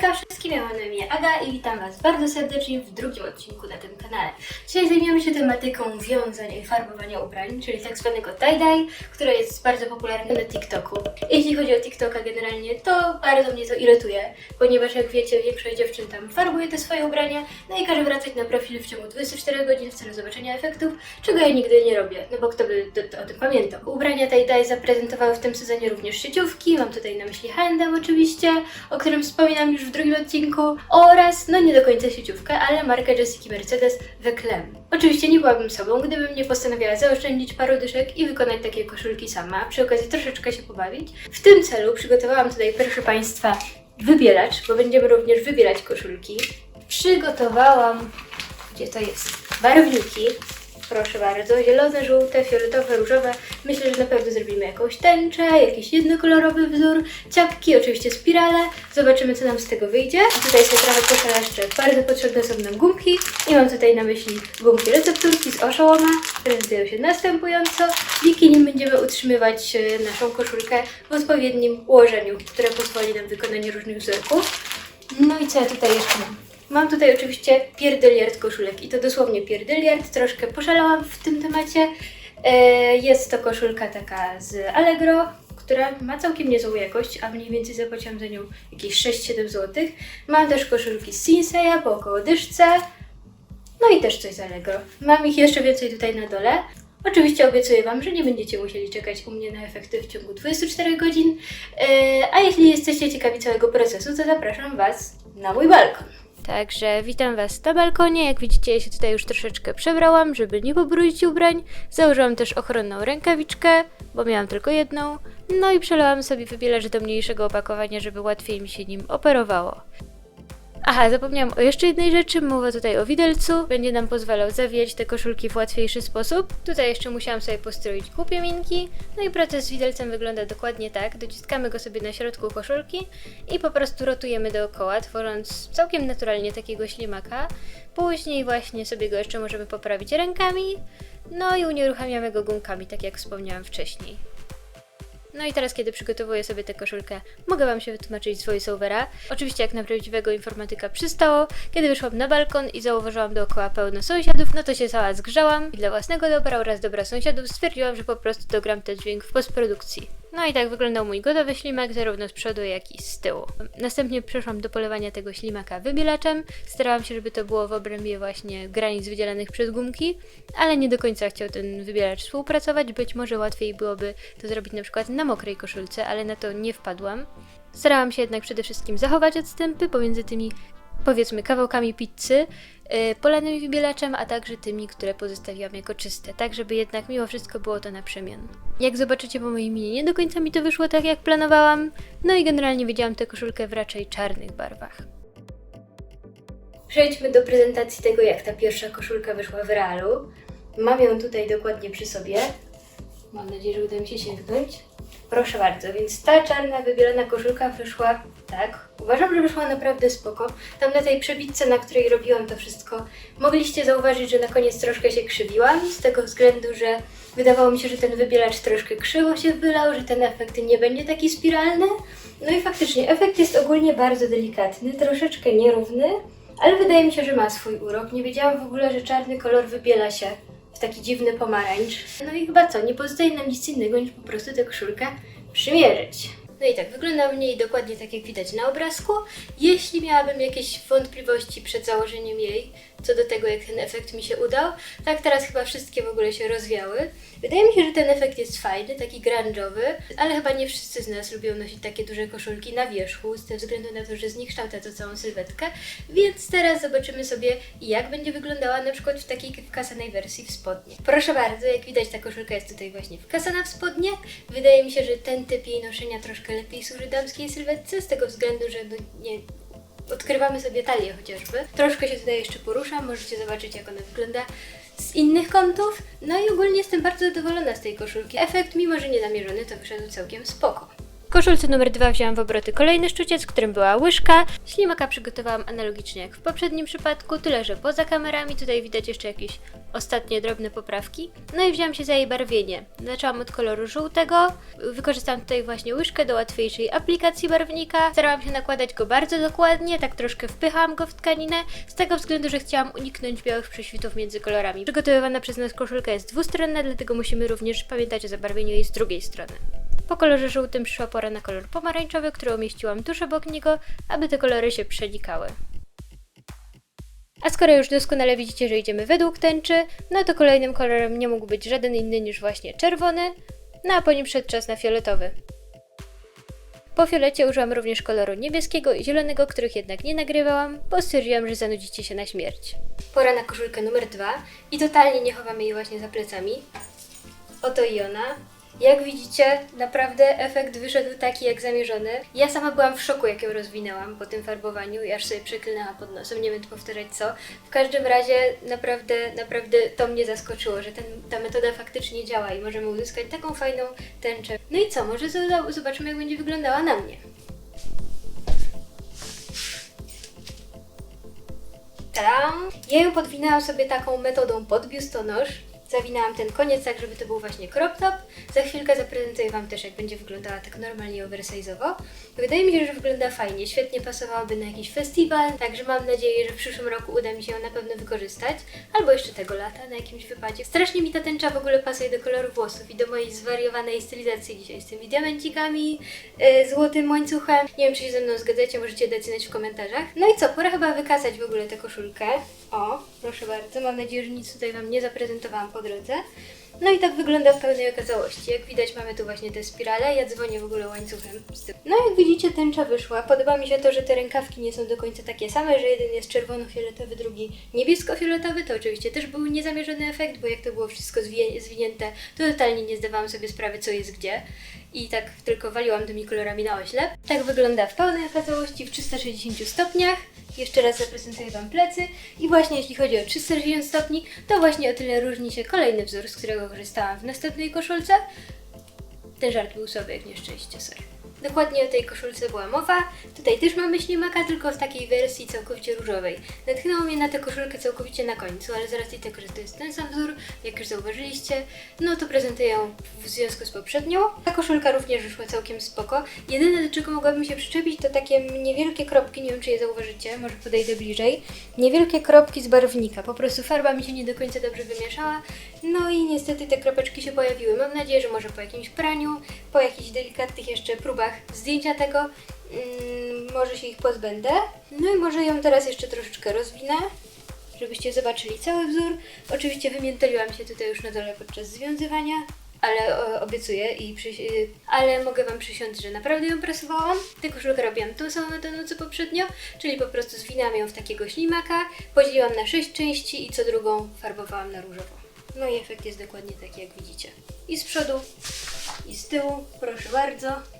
Hejka wszystkim, ja mam na imię Aga i witam Was bardzo serdecznie w drugim odcinku na tym kanale. Dzisiaj zajmiemy się tematyką wiązań i farbowania ubrań, czyli tak zwanego tie-dye, które jest bardzo popularne na TikToku. Jeśli chodzi o TikToka generalnie, to bardzo mnie to irytuje, ponieważ jak wiecie, większość dziewczyn tam farbuje te swoje ubrania, no i każe wracać na profil w ciągu 24 godzin w celu zobaczenia efektów, czego ja nigdy nie robię, no bo kto by to, to, o tym pamiętał. Ubrania tie-dye zaprezentowały w tym sezonie również sieciówki, mam tutaj na myśli Handem oczywiście, o którym wspominam już w drugim odcinku, oraz, no nie do końca sieciówkę, ale markę Jessica Mercedes The Clem. Oczywiście nie byłabym sobą, gdybym nie postanowiła zaoszczędzić paru dyszek i wykonać takie koszulki sama, przy okazji troszeczkę się pobawić. W tym celu przygotowałam tutaj, proszę Państwa, wybielacz, bo będziemy również wybierać koszulki. Przygotowałam, gdzie to jest, barwniki, Proszę bardzo, zielone, żółte, fioletowe, różowe. Myślę, że na pewno zrobimy jakąś tęczę, jakiś jednokolorowy wzór, ciapki, oczywiście spirale. Zobaczymy, co nam z tego wyjdzie. Tutaj sobie trochę poszeleszczę. Bardzo potrzebne są nam gumki. I mam tutaj na myśli gumki recepturki z oszołoma. Prezentują się następująco. Dzięki nim będziemy utrzymywać e, naszą koszulkę w odpowiednim ułożeniu, które pozwoli nam wykonanie różnych wzorków. No i co ja tutaj jeszcze mam? Mam tutaj oczywiście pierdyliard koszulek i to dosłownie pierdyliard, troszkę poszalałam w tym temacie. E, Jest to koszulka taka z Allegro, która ma całkiem niezłą jakość, a mniej więcej zapłaciłam za nią jakieś 6-7 zł. Mam też koszulki z Sinseya po około dyszce, no i też coś z Allegro. Mam ich jeszcze więcej tutaj na dole. Oczywiście obiecuję Wam, że nie będziecie musieli czekać u mnie na efekty w ciągu 24 godzin. E, A jeśli jesteście ciekawi całego procesu, to zapraszam Was na mój balkon. Także witam Was na balkonie. Jak widzicie, ja się tutaj już troszeczkę przebrałam, żeby nie pobrudzić ubrań. Założyłam też ochronną rękawiczkę, bo miałam tylko jedną. No i przelałam sobie wybielacz do mniejszego opakowania, żeby łatwiej mi się nim operowało. Aha, zapomniałam o jeszcze jednej rzeczy, mowa tutaj o widelcu. Będzie nam pozwalał zawijać te koszulki w łatwiejszy sposób. Tutaj jeszcze musiałam sobie postroić kupiaminki. No i proces z widelcem wygląda dokładnie tak. Dociskamy go sobie na środku koszulki i po prostu rotujemy dookoła, tworząc całkiem naturalnie takiego ślimaka. Później właśnie sobie go jeszcze możemy poprawić rękami. No i unieruchamiamy go gumkami, tak jak wspomniałam wcześniej. No i teraz, kiedy przygotowuję sobie tę koszulkę, mogę Wam się wytłumaczyć z voiceovera. Oczywiście jak na prawdziwego informatyka przystało. Kiedy wyszłam na balkon i zauważyłam dookoła pełno sąsiadów, no to się cała zgrzałam i dla własnego dobra oraz dobra sąsiadów stwierdziłam, że po prostu dogram ten dźwięk w postprodukcji. No i tak wyglądał mój gotowy ślimak, zarówno z przodu, jak i z tyłu. Następnie przeszłam do polewania tego ślimaka wybielaczem. Starałam się, żeby to było w obrębie właśnie granic wydzielanych przez gumki, ale nie do końca chciał ten wybielacz współpracować. Być może łatwiej byłoby to zrobić na przykład na mokrej koszulce, ale na to nie wpadłam. Starałam się jednak przede wszystkim zachować odstępy pomiędzy tymi powiedzmy kawałkami pizzy, yy, polanymi wybielaczem, a także tymi, które pozostawiłam jako czyste, tak żeby jednak mimo wszystko było to na przemian. Jak zobaczycie po mojej minie, nie do końca mi to wyszło tak jak planowałam, no i generalnie widziałam tę koszulkę w raczej czarnych barwach. Przejdźmy do prezentacji tego, jak ta pierwsza koszulka wyszła w realu. Mam ją tutaj dokładnie przy sobie. Mam nadzieję, że uda mi się sięgnąć. Proszę bardzo, więc ta czarna, wybielona koszulka wyszła tak. Uważam, że wyszła naprawdę spoko. Tam na tej przebitce, na której robiłam to wszystko, mogliście zauważyć, że na koniec troszkę się krzywiłam, z tego względu, że wydawało mi się, że ten wybielacz troszkę krzywo się wylał, że ten efekt nie będzie taki spiralny. No i faktycznie, efekt jest ogólnie bardzo delikatny, troszeczkę nierówny, ale wydaje mi się, że ma swój urok. Nie wiedziałam w ogóle, że czarny kolor wybiela się w taki dziwny pomarańcz. No i chyba co, nie pozostaje nam nic innego niż po prostu tę koszulkę przymierzyć. No i tak, wygląda w niej dokładnie tak jak widać na obrazku. Jeśli miałabym jakieś wątpliwości przed założeniem jej, co do tego jak ten efekt mi się udał, tak teraz chyba wszystkie w ogóle się rozwiały. Wydaje mi się, że ten efekt jest fajny, taki grunge'owy, ale chyba nie wszyscy z nas lubią nosić takie duże koszulki na wierzchu, ze względu na to, że zniekształca to całą sylwetkę. Więc teraz zobaczymy sobie, jak będzie wyglądała na przykład w takiej wkasanej wersji w spodnie. Proszę bardzo, jak widać ta koszulka jest tutaj właśnie wkasana w spodnie. Wydaje mi się, że ten typ jej noszenia troszkę lepiej służy damskiej sylwetce, z tego względu, że no nie, odkrywamy sobie talię chociażby. Troszkę się tutaj jeszcze poruszam, możecie zobaczyć jak ona wygląda z innych kątów. No i ogólnie jestem bardzo zadowolona z tej koszulki. Efekt, mimo że nie namierzony, to wyszedł całkiem spoko. Koszulce numer dwa wzięłam w obroty kolejny sztuciec, którym była łyżka. Ślimaka przygotowałam analogicznie jak w poprzednim przypadku, tyle że poza kamerami. Tutaj widać jeszcze jakieś ostatnie drobne poprawki. No i wzięłam się za jej barwienie. Zaczęłam od koloru żółtego. Wykorzystałam tutaj właśnie łyżkę do łatwiejszej aplikacji barwnika. Starałam się nakładać go bardzo dokładnie, tak troszkę wpychałam go w tkaninę, z tego względu, że chciałam uniknąć białych prześwitów między kolorami. Przygotowywana przez nas koszulka jest dwustronna, dlatego musimy również pamiętać o zabarwieniu jej z drugiej strony. Po kolorze żółtym przyszła pora na kolor pomarańczowy, który umieściłam tuż obok niego, aby te kolory się przenikały. A skoro już doskonale widzicie, że idziemy według tęczy, no to kolejnym kolorem nie mógł być żaden inny niż właśnie czerwony, no a po nim szedł czas na fioletowy. Po fiolecie użyłam również koloru niebieskiego i zielonego, których jednak nie nagrywałam, bo stwierdziłam, że zanudzicie się na śmierć. Pora na koszulkę numer dwa i totalnie nie chowamy jej właśnie za plecami. Oto i ona. Jak widzicie, naprawdę efekt wyszedł taki jak zamierzony. Ja sama byłam w szoku, jak ją rozwinęłam po tym farbowaniu i aż sobie przeklinęłam pod nosem. Nie będę powtarzać co. W każdym razie naprawdę, naprawdę to mnie zaskoczyło, że ten, ta metoda faktycznie działa i możemy uzyskać taką fajną tęczę. No i co, może zo- zobaczymy jak będzie wyglądała na mnie. Tadam! Ja ją podwinęłam sobie taką metodą pod biustonosz. Zawinęłam ten koniec tak, żeby to był właśnie crop top. Za chwilkę zaprezentuję Wam też, jak będzie wyglądała tak normalnie oversize'owo. Wydaje mi się, że wygląda fajnie, świetnie pasowałaby na jakiś festiwal, także mam nadzieję, że w przyszłym roku uda mi się ją na pewno wykorzystać. Albo jeszcze tego lata, na jakimś wypadzie. Strasznie mi ta tęcza w ogóle pasuje do koloru włosów i do mojej zwariowanej stylizacji dzisiaj z tymi diamencikami, yy, złotym łańcuchem. Nie wiem, czy się ze mną zgadzacie, możecie znać w komentarzach. No i co, pora chyba wykazać w ogóle tę koszulkę. O, proszę bardzo, mam nadzieję, że nic tutaj Wam nie zaprezentowałam po drodze. No i tak wygląda w pełnej okazałości. Jak widać mamy tu właśnie te spirale, ja dzwonię w ogóle łańcuchem z tyłu. No jak widzicie tęcza wyszła. Podoba mi się to, że te rękawki nie są do końca takie same, że jeden jest czerwono-fioletowy, drugi niebiesko-fioletowy. To oczywiście też był niezamierzony efekt, bo jak to było wszystko zwinięte, to totalnie nie zdawałam sobie sprawy co jest gdzie. I tak tylko waliłam tymi kolorami na oślep. Tak wygląda w pełnej okazałości w 360 stopniach. Jeszcze raz zaprezentuję Wam plecy. I właśnie jeśli chodzi o 360 stopni, to właśnie o tyle różni się kolejny wzór, z którego korzystałam w następnej koszulce. Ten żart był sobie jak nieszczęście, sorry. Dokładnie o tej koszulce była mowa. Tutaj też mamy ślimaka, tylko w takiej wersji całkowicie różowej. Natchnęło mnie na tę koszulkę całkowicie na końcu, ale z racji tego, że to jest ten sam wzór, jak już zauważyliście, no to prezentuję ją w związku z poprzednią. Ta koszulka również wyszła całkiem spoko. Jedyne, do czego mogłabym się przyczepić, to takie niewielkie kropki, nie wiem czy je zauważycie, może podejdę bliżej. Niewielkie kropki z barwnika, po prostu farba mi się nie do końca dobrze wymieszała. No i niestety te kropeczki się pojawiły. Mam nadzieję, że może po jakimś praniu, po jakichś delikatnych jeszcze próbach zdjęcia tego, mm, może się ich pozbędę. No i może ją teraz jeszcze troszeczkę rozwinę, żebyście zobaczyli cały wzór. Oczywiście wymiętoliłam się tutaj już na dole podczas związywania, ale o, obiecuję i y, ale mogę Wam przysiąc, że naprawdę ją prasowałam. Tę koszulkę robiłam tą samą metodą co poprzednio, czyli po prostu zwinęłam ją w takiego ślimaka, podzieliłam na sześć części i co drugą farbowałam na różowo. No i efekt jest dokładnie taki, jak widzicie. I z przodu, i z tyłu, proszę bardzo.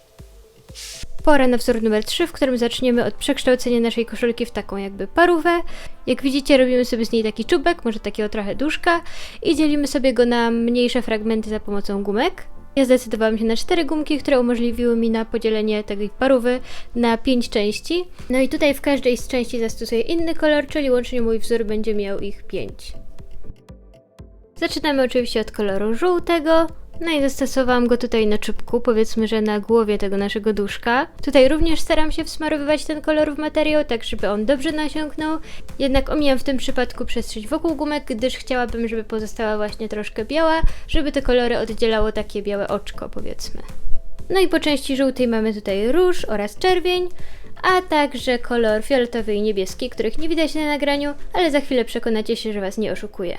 Pora na wzór numer 3, w którym zaczniemy od przekształcenia naszej koszulki w taką jakby parówę. Jak widzicie, robimy sobie z niej taki czubek, może takiego trochę duszka i dzielimy sobie go na mniejsze fragmenty za pomocą gumek. Ja zdecydowałam się na cztery gumki, które umożliwiły mi na podzielenie tej parówy na pięć części. No i tutaj w każdej z części zastosuję inny kolor, czyli łącznie mój wzór będzie miał ich pięć. Zaczynamy oczywiście od koloru żółtego. No i zastosowałam go tutaj na czubku, powiedzmy, że na głowie tego naszego duszka. Tutaj również staram się wsmarowywać ten kolor w materiał, tak żeby on dobrze nasiąknął. Jednak omijam w tym przypadku przestrzeń wokół gumek, gdyż chciałabym, żeby pozostała właśnie troszkę biała, żeby te kolory oddzielało takie białe oczko, powiedzmy. No i po części żółtej mamy tutaj róż oraz czerwień, a także kolor fioletowy i niebieski, których nie widać na nagraniu, ale za chwilę przekonacie się, że Was nie oszukuję.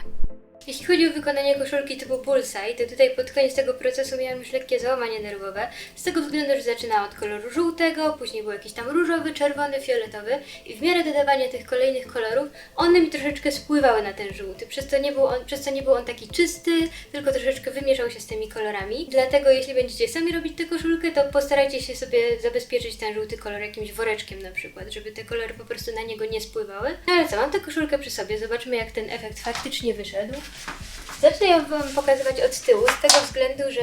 Jeśli chodzi o wykonanie koszulki typu bullseye, to tutaj pod koniec tego procesu miałam już lekkie załamanie nerwowe, z tego względu, że zaczynałam od koloru żółtego, później był jakiś tam różowy, czerwony, fioletowy i w miarę dodawania tych kolejnych kolorów, one mi troszeczkę spływały na ten żółty, przez to nie był on, przez co nie był on taki czysty, tylko troszeczkę wymieszał się z tymi kolorami. Dlatego jeśli będziecie sami robić tę koszulkę, to postarajcie się sobie zabezpieczyć ten żółty kolor jakimś woreczkiem na przykład, żeby te kolory po prostu na niego nie spływały. No ale co, mam tę koszulkę przy sobie, zobaczmy jak ten efekt faktycznie wyszedł. Zacznę ją Wam pokazywać od tyłu, z tego względu, że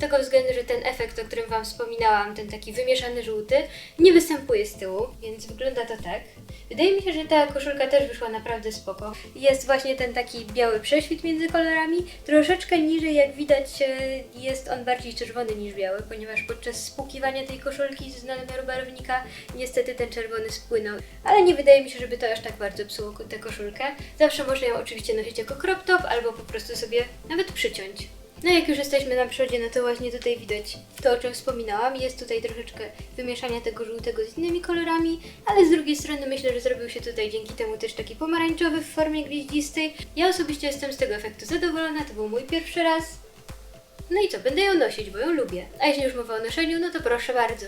tego względu, że ten efekt, o którym Wam wspominałam, ten taki wymieszany żółty, nie występuje z tyłu, więc wygląda to tak. Wydaje mi się, że ta koszulka też wyszła naprawdę spoko. Jest właśnie ten taki biały prześwit między kolorami. Troszeczkę niżej, jak widać, e, jest on bardziej czerwony niż biały, ponieważ podczas spłukiwania tej koszulki z nadmiaru barwnika niestety ten czerwony spłynął. Ale nie wydaje mi się, żeby to aż tak bardzo psuło tę koszulkę. Zawsze można ją oczywiście nosić jako crop top, albo po prostu sobie nawet przyciąć. No jak już jesteśmy na przodzie, no to właśnie tutaj widać to, o czym wspominałam. Jest tutaj troszeczkę wymieszania tego żółtego z innymi kolorami, ale z drugiej strony myślę, że zrobił się tutaj dzięki temu też taki pomarańczowy w formie gwieździstej. Ja osobiście jestem z tego efektu zadowolona, to był mój pierwszy raz. No i co, będę ją nosić, bo ją lubię. A jeśli już mowa o noszeniu, no to proszę bardzo.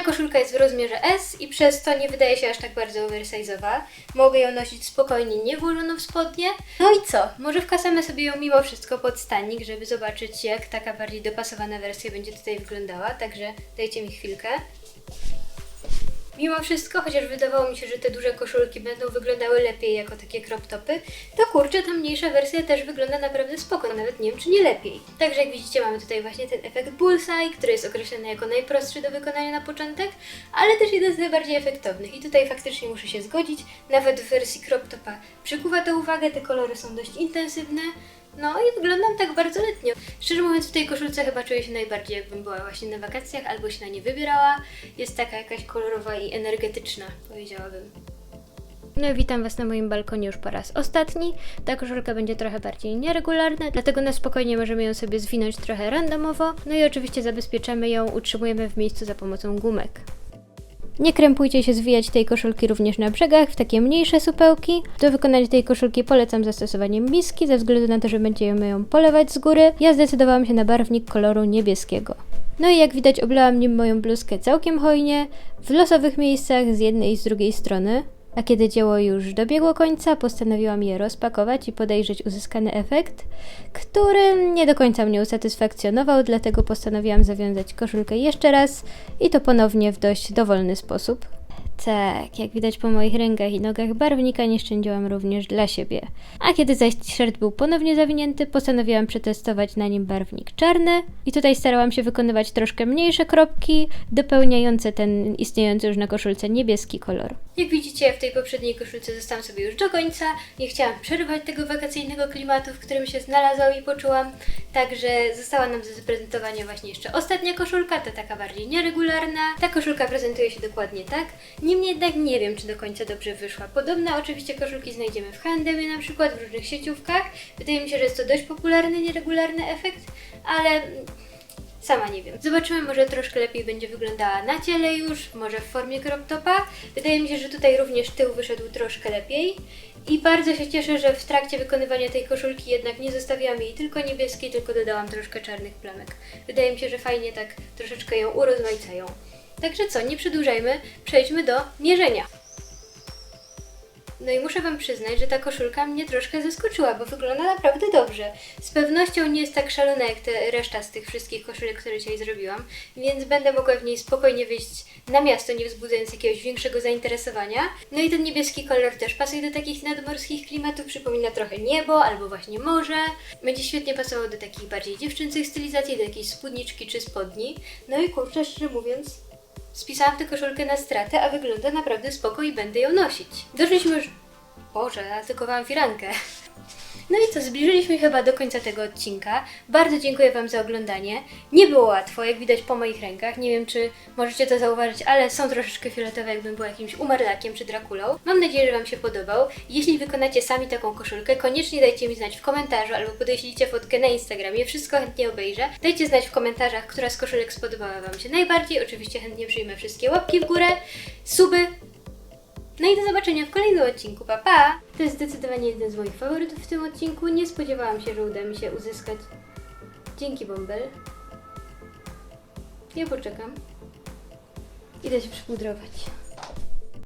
Ta koszulka jest w rozmiarze S i przez to nie wydaje się aż tak bardzo oversize'owa. Mogę ją nosić spokojnie, nie włożoną w spodnie. No i co? Może wkasamy sobie ją mimo wszystko pod stanik, żeby zobaczyć jak taka bardziej dopasowana wersja będzie tutaj wyglądała. Także dajcie mi chwilkę. Mimo wszystko, chociaż wydawało mi się, że te duże koszulki będą wyglądały lepiej jako takie crop topy, to kurczę, ta mniejsza wersja też wygląda naprawdę spoko, nawet nie wiem, czy nie lepiej. Także jak widzicie, mamy tutaj właśnie ten efekt bullseye, który jest określony jako najprostszy do wykonania na początek, ale też jeden z najbardziej efektownych. I tutaj faktycznie muszę się zgodzić, nawet w wersji crop topa przykuwa to uwagę, te kolory są dość intensywne, no i wyglądam tak bardzo letnio. Szczerze mówiąc, w tej koszulce chyba czuję się najbardziej, jakbym była właśnie na wakacjach albo się na nie wybierała. Jest taka jakaś kolorowa i energetyczna, powiedziałabym. No witam Was na moim balkonie już po raz ostatni. Ta koszulka będzie trochę bardziej nieregularna, dlatego na spokojnie możemy ją sobie zwinąć trochę randomowo. No i oczywiście zabezpieczamy ją, utrzymujemy w miejscu za pomocą gumek. Nie krępujcie się zwijać tej koszulki również na brzegach w takie mniejsze supełki. Do wykonania tej koszulki polecam zastosowanie miski, ze względu na to, że będziemy ją polewać z góry. Ja zdecydowałam się na barwnik koloru niebieskiego. No i jak widać oblałam nim moją bluzkę całkiem hojnie, w losowych miejscach z jednej i z drugiej strony. A kiedy dzieło już dobiegło końca, postanowiłam je rozpakować i podejrzeć uzyskany efekt, który nie do końca mnie usatysfakcjonował, dlatego postanowiłam zawiązać koszulkę jeszcze raz i to ponownie w dość dowolny sposób. Tak, jak widać po moich rękach i nogach, barwnika nie szczędziłam również dla siebie. A kiedy zaś t-shirt był ponownie zawinięty, postanowiłam przetestować na nim barwnik czarny i tutaj starałam się wykonywać troszkę mniejsze kropki, dopełniające ten istniejący już na koszulce niebieski kolor. Jak widzicie, w tej poprzedniej koszulce zostałam sobie już do końca. Nie chciałam przerwać tego wakacyjnego klimatu, w którym się znalazłam i poczułam. Także została nam do zaprezentowania właśnie jeszcze ostatnia koszulka, ta taka bardziej nieregularna. Ta koszulka prezentuje się dokładnie tak. Niemniej jednak nie wiem, czy do końca dobrze wyszła. Podobne oczywiście koszulki znajdziemy w H&M na przykład, w różnych sieciówkach. Wydaje mi się, że jest to dość popularny, nieregularny efekt, ale Sama nie wiem. Zobaczymy, może troszkę lepiej będzie wyglądała na ciele już, może w formie crop topa. Wydaje mi się, że tutaj również tył wyszedł troszkę lepiej. I bardzo się cieszę, że w trakcie wykonywania tej koszulki jednak nie zostawiłam jej tylko niebieskiej, tylko dodałam troszkę czarnych plamek. Wydaje mi się, że fajnie tak troszeczkę ją urozmaicają. Także co, nie przedłużajmy, przejdźmy do mierzenia. No i muszę Wam przyznać, że ta koszulka mnie troszkę zaskoczyła, bo wygląda naprawdę dobrze. Z pewnością nie jest tak szalona jak te reszta z tych wszystkich koszulek, które dzisiaj zrobiłam, więc będę mogła w niej spokojnie wyjść na miasto, nie wzbudzając jakiegoś większego zainteresowania. No i ten niebieski kolor też pasuje do takich nadmorskich klimatów, przypomina trochę niebo albo właśnie morze. Będzie świetnie pasował do takich bardziej dziewczęcych stylizacji, do jakiejś spódniczki czy spodni. No i kurczę, szczerze mówiąc, Spisałam tę koszulkę na stratę, a wygląda naprawdę spoko i będę ją nosić. Doszliśmy już... Boże, zaatykowałam firankę. No i co, zbliżyliśmy chyba do końca tego odcinka. Bardzo dziękuję Wam za oglądanie. Nie było łatwo, jak widać po moich rękach. Nie wiem, czy możecie to zauważyć, ale są troszeczkę fioletowe, jakbym była jakimś umarlakiem czy Drakulą. Mam nadzieję, że Wam się podobał. Jeśli wykonacie sami taką koszulkę, koniecznie dajcie mi znać w komentarzu albo podeślijcie fotkę na Instagramie. Wszystko chętnie obejrzę. Dajcie znać w komentarzach, która z koszulek spodobała Wam się najbardziej. Oczywiście chętnie przyjmę wszystkie łapki w górę, suby, no i do zobaczenia w kolejnym odcinku. Pa, pa! To jest zdecydowanie jeden z moich faworytów w tym odcinku. Nie spodziewałam się, że uda mi się uzyskać. Dzięki, Bąbel. Ja poczekam. Idę się przypudrować.